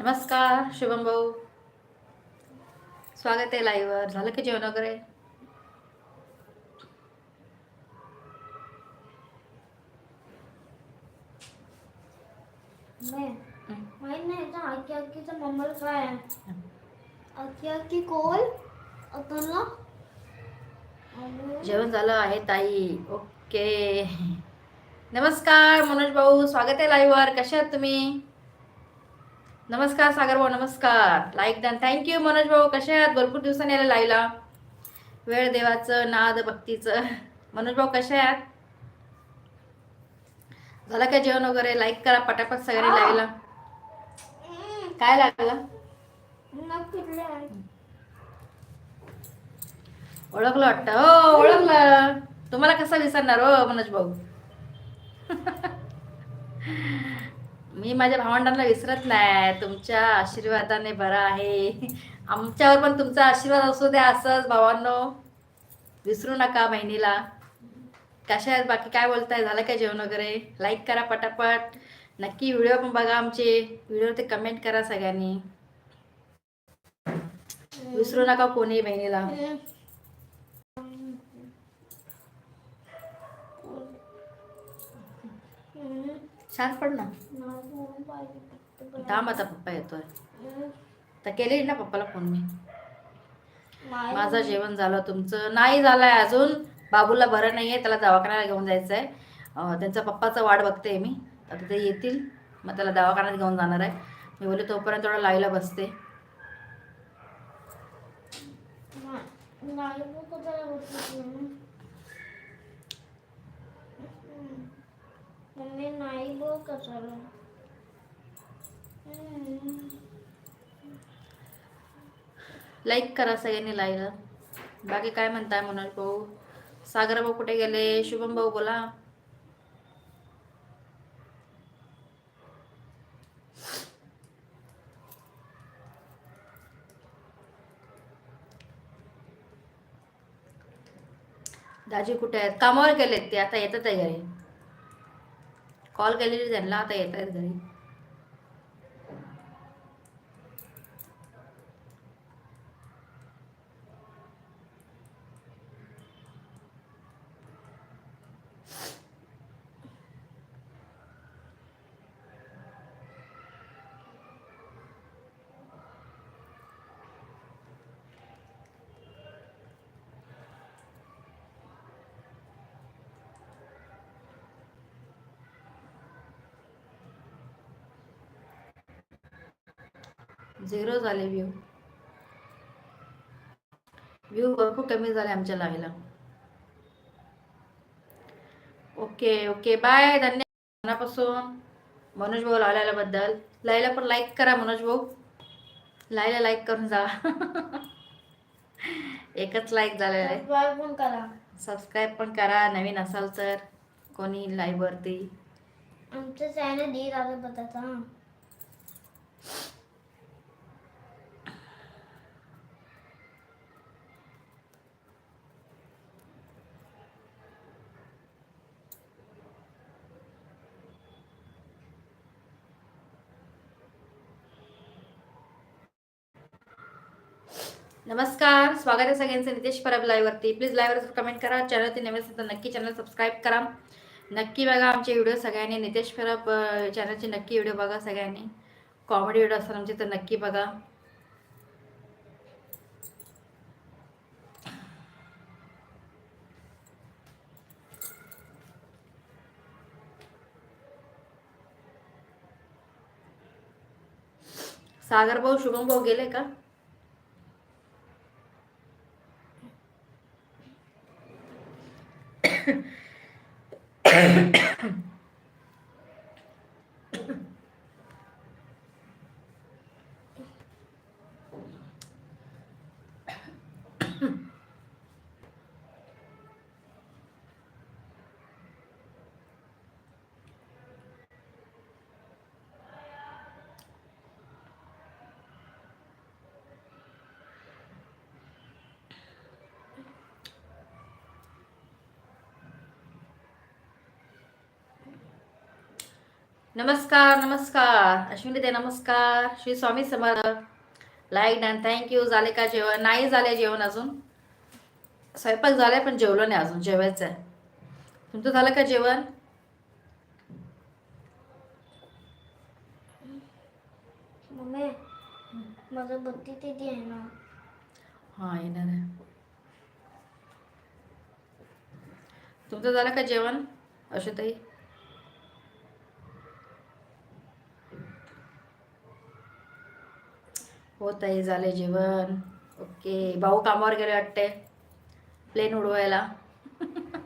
नमस्कार शुभम भाऊ. स्वागत आहे लाईव्हवर झालं की जेवण वगैरे. माहीत नाही तर आखी आखीचं मम्मल काय आहे? आखी आखी कोल अतनला जेवण झालं आहे ताई. ओके. नमस्कार मनोज भाऊ. स्वागत आहे लाईव्हवर कसे आहात तुम्ही? नमस्कार सागर भाऊ नमस्कार. लाईक द्या थँक्यू मनोज भाऊ. कसे आहात? भरपूर दिवसांनी आले लाईला वेळ देवाचं नाद भक्तीचं. मनोज भाऊ कसे आहात? झालं का जेवण वगैरे? लाईक करा पटापट सगळ्यांनी लाईव्हला काय लागलं? ओळखलं वाटतं. हो ओळखलं. तुम्हाला कसं विसरणार हो मनोज भाऊ? मी माझ्या भावंडांना विसरत नाही. तुमच्या आशीर्वादाने बरं आहे. आमच्यावर पण तुमचा आशीर्वाद असू द्या असंच भावांनो. विसरू नका बहिणीला. कशा आहेत बाकी? काय बोलताय? झालं काय जेवण वगैरे? लाईक करा पटापट. नक्की व्हिडिओ पण बघा आमचे. व्हिडिओवरती कमेंट करा सगळ्यांनी. विसरू नका कोणी बहिणीला. शांत पड ना थांब आता पप्पा येतोय. तर केली ना पप्पाला फोन मी. माझं जेवण झालं तुमचं नाही झालंय अजून. बाबूला बरं नाहीये त्याला दवाखान्याला घेऊन जायचं आहे त्यांचा पप्पाचा वाट बघते मी. आता ते येतील मग त्याला दवाखान्यात घेऊन जाणार आहे. मी बोलले तोपर्यंत थोडं लाईला बसते. नाही बघ कशाला बसली मम्मी नाही बघ कशाला हम्म. लाईक करा सगळ्यांनी लाईला बाकी काय म्हणताय मनोज भाऊ? सागर भाऊ कुठे गेले? शुभम भाऊ बोला. दाजी कुठे आहेत? कामावर गेलेत ते आता येतात आहे घरी. कॉल केलेली त्यांना आता येत आहेत घरी. झिरो झाले व्ह्यू व्ह्यू भरपूर कमी झाले आमच्या लाईला ओके ओके बाय धन्यवाद. मनापासून मनोज भाऊ लावल्याबद्दल. लाईला पण लाईक करा मनोज भाऊ. लाईला लाईक करून जा. एकच लाईक झालेला आहे. सबस्क्राईब पण करा. सबस्क्राईब पण करा. नवीन असाल तर कोणी लाईव्हवरती आमचं चॅनल डी दादा नमस्कार स्वागत आहे सगळ्यांचं नितेश परब लाईव्हवरती प्लीज लाईव्हवर कमेंट करा चॅनलवरती नवीन असेल तर नक्की चॅनल सबस्क्राईब करा. नक्की बघा आमचे व्हिडिओ सगळ्यांनी. नितेश परब चॅनलचे नक्की व्हिडिओ बघा सगळ्यांनी. कॉमेडी व्हिडिओ असतात आमचे तर नक्की बघा. सागर भाऊ शुभम भाऊ गेले का? नमस्कार नमस्कार. अश्विनी ते नमस्कार. Shri Swami Samarth. Like done thank you झाले का जेवण? नाही झाले जेवण अजून. स्वयंपाक झालाय पण जेवलो नाही अजून. जेवायचं आहे तुमचं झालं का जेवण? मम्मी माझं बत्ती तिथे आहे ना. हां येणार आहे. तुमचं झालं का जेवण अशुताई हो ताई झाले जेवण. ओके भाऊ कामावर गेले वाटते प्लेन उडवायला.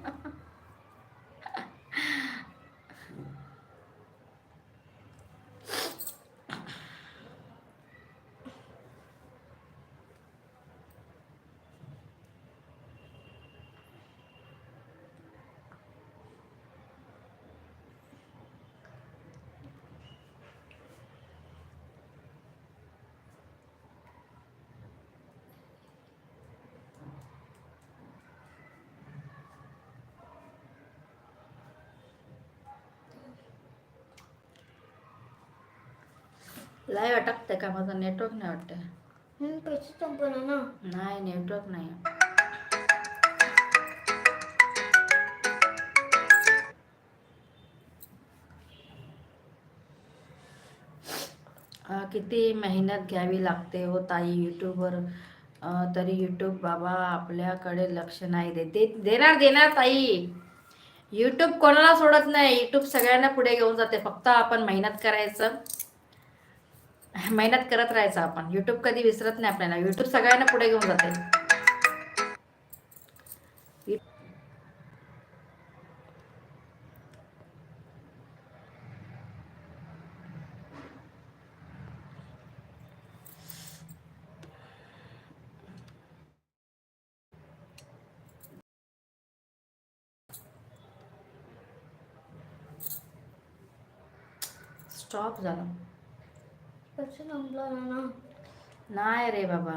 लाईव्ह अटकते का माझं? नेटवर्क नाही वाटतं हम्म, पैसे संपला ना. नाही नेटवर्क नाही. किती मेहनत घ्यावी लागते हो ताई यूट्यूबवर तरी यूट्यूब बाबा आपल्याकडे लक्ष नाही देत. दे- देणार देणार ताई. यूट्यूब कोणाला सोडत नाही? यूट्यूब सगळ्यांना पुढे घेऊन जाते. फक्त आपण मेहनत करायचं. मेहनत करत राहायचं आपण. युट्यूब कधी विसरत नाही आपल्याला. युट्यूब सगळ्यांना पुढे घेऊन जाते. स्टॉप झालं. पैसे संपला ना नाही रे बाबा